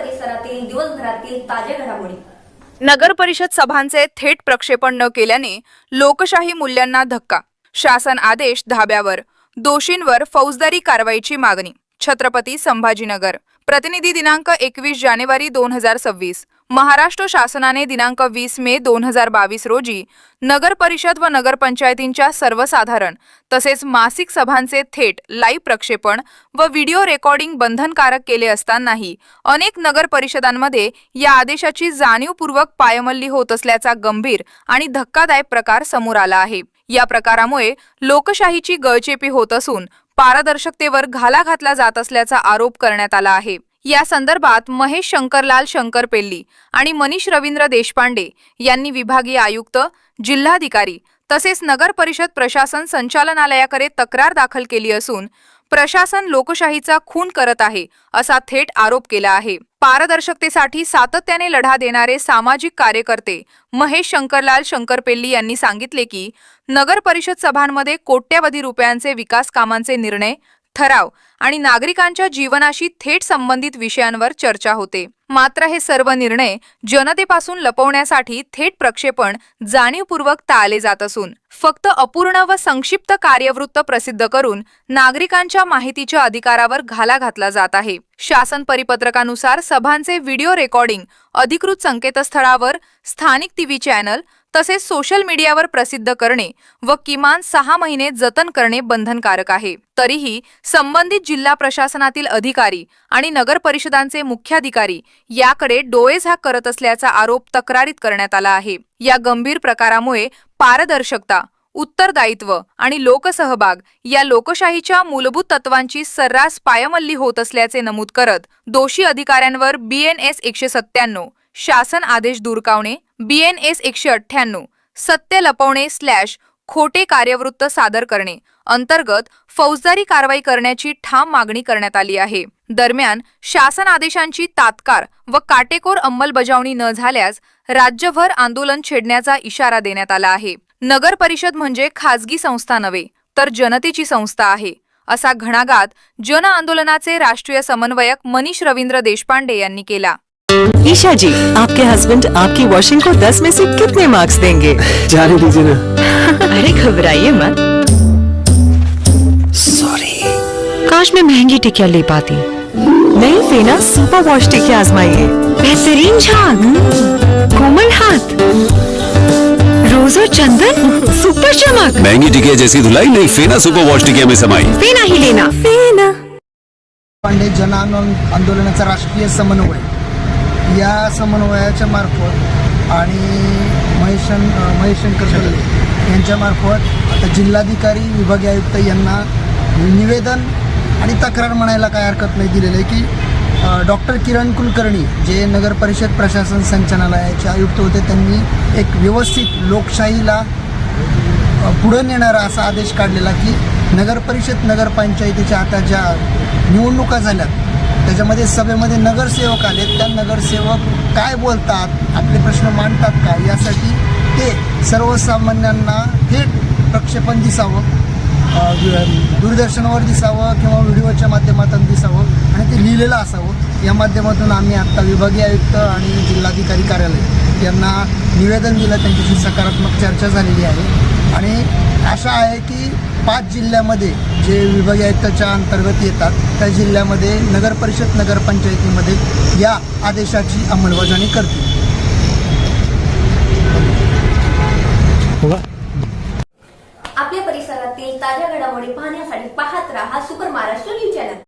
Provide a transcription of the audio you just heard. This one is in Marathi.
परिसरातील दिवसभरातील ताज्या घडामोडी. नगर परिषद सभांचे थेट प्रक्षेपण न केल्याने लोकशाही मूल्यांना धक्का. शासन आदेश धाब्यावर. दोषींवर फौजदारी कारवाईची मागणी. छत्रपती संभाजीनगर. प्रतिनिधी दिनांक एकवीस जानेवारी दोन हजार सव्वीस. महाराष्ट्र शासनाने दिनांक वीस मे दोन हजार बावीस रोजी नगर परिषद व नगरपंचायतींच्या सर्वसाधारण तसेच मासिक सभांचे थेट लाईव्ह प्रक्षेपण व व्हिडिओ रेकॉर्डिंग बंधनकारक केले असतानाही अनेक नगर परिषदांमध्ये या आदेशाची जाणीवपूर्वक पायमल्ली होत असल्याचा गंभीर आणि धक्कादायक प्रकार समोर आला आहे. या प्रकारामुळे लोकशाहीची गळचेपी होत असून पारदर्शकतेवर घाला घातला जात असल्याचा आरोप करण्यात आला आहे. या संदर्भात महेश शंकरलाल शंकरपेल्ली आणि मनीष रवींद्र देशपांडे यांनी विभागीय आयुक्त जिल्हाधिकारी तसेच नगर परिषद प्रशासन संचालनालयाकडे तक्रार दाखल केली असून प्रशासन लोकशाहीचा खून करत आहे असा थेट आरोप केला आहे. पारदर्शकतेसाठी सातत्याने लढा देणारे सामाजिक कार्यकर्ते महेश शंकरलाल शंकरपेल्ली यांनी सांगितले की नगर परिषद सभांमध्ये कोट्यवधी रुपयांचे विकास कामांचे निर्णय ठराव आणि नागरिकांच्या जीवनाशी थेट संबंधित विषयांवर चर्चा होते. मात्र हे सर्व निर्णय जनतेपासून लपवण्यासाठी थेट प्रक्षेपण जाणीवपूर्वक टाळले जात असून फक्त अपूर्ण व संक्षिप्त कार्यवृत्त प्रसिद्ध करून नागरिकांच्या माहितीच्या अधिकारावर घाला घातला जात आहे. शासन परिपत्रकानुसार सभांचे व्हिडिओ रेकॉर्डिंग अधिकृत संकेतस्थळावर स्थानिक टीव्ही चॅनल तसेच सोशल मीडियावर प्रसिद्ध करणे व किमान सहा महिने जतन करणे बंधनकारक आहे. तरीही संबंधित जिल्हा प्रशासनातील अधिकारी आणि नगर परिषदांचे मुख्याधिकारी याकडे डोळेझाक करत असल्याचा आरोप तक्रारीत करण्यात आला आहे. या गंभीर प्रकारामुळे पारदर्शकता उत्तरदायित्व आणि लोकसहभाग या लोकशाहीच्या मूलभूत तत्वांची सर्रास पायमल्ली होत असल्याचे नमूद करत दोषी अधिकाऱ्यांवर बीएनएस एकशे सत्त्याण्णव शासन आदेश दुरकावणे बीएनएस एकशे अठ्ठ्याण्णव सत्य लपवणे स्लॅश खोटे कार्यवृत्त सादर करणे अंतर्गत फौजदारी कारवाई करण्याची ठाम मागणी करण्यात आली आहे. दरम्यान शासन आदेशांची तात्काळ व काटेकोर अंमलबजावणी न झाल्यास राज्यभर आंदोलन छेडण्याचा इशारा देण्यात आला आहे. नगर परिषद म्हणजे खाजगी संस्था नव्हे तर जनतेची संस्था आहे असा घणाघात जन आंदोलनाचे राष्ट्रीय समन्वयक मनीष रवींद्र देशपांडे यांनी केला. ईशा जी आपके हस्बैंड आपकी वॉशिंग को 10 में से कितने मार्क्स देंगे? जाने दीजिए ना। अरे घबराइए मत। सॉरी काश मैं महँगी टिकिया ले पाती। नहीं फेना सुपर वॉश टिकिया आजमाइए बेहतरीन झाग। कोमल हाथ। रोज और चंदन। सुपर चमक। महँगी टिकिया जैसी धुलाई नहीं फेना सुपर वॉश टिकिया में समाई। फेना ही लेना। फेना पांडे जन आंदोलन आंदोलनाचा राष्ट्रीय समन्वय। या समन्वयाच्या मार्फत आणि महेश महेश शंकर यांच्यामार्फत आता जिल्हाधिकारी विभागीय आयुक्त यांना निवेदन आणि तक्रार म्हणायला काय हरकत नाही दिलेलं आहे की डॉक्टर किरण कुलकर्णी जे नगर परिषद प्रशासन संचालनालयाचे आयुक्त होते त्यांनी एक व्यवस्थित लोकशाहीला पुढं नेणारा असा आदेश काढलेला की नगरपरिषद नगरपंचायतीच्या आता ज्या निवडणुका झाल्यात त्याच्यामध्ये सभेमध्ये नगरसेवक आले. त्या नगरसेवक काय बोलतात आपले प्रश्न मांडतात का? यासाठी ते सर्वसामान्यांना थेट प्रक्षेपण दिसावं दूरदर्शनवर दूरदर्शनावर दिसावं किंवा व्हिडिओच्या माध्यमातून दिसावं आणि ते लिहिलेलं असावं. या माध्यमातून आम्ही आत्ता विभागीय आयुक्त आणि जिल्हाधिकारी कार्यालय यांना निवेदन दिलं. त्यांच्याशी सकारात्मक चर्चा झालेली आहे. आणि आशा आहे की पाच जिल्ह्यामध्ये जे विभागीय आयुक्ताच्या अंतर्गत येतात त्या जिल्ह्यामध्ये नगरपरिषद नगरपंचायतीमध्ये या आदेशाची अंमलबजावणी करतील. आपल्या परिसरातील ताज्या घडामोडी पाहण्यासाठी पाहत राहा सुपर महाराष्ट्र न्यूज चॅनल.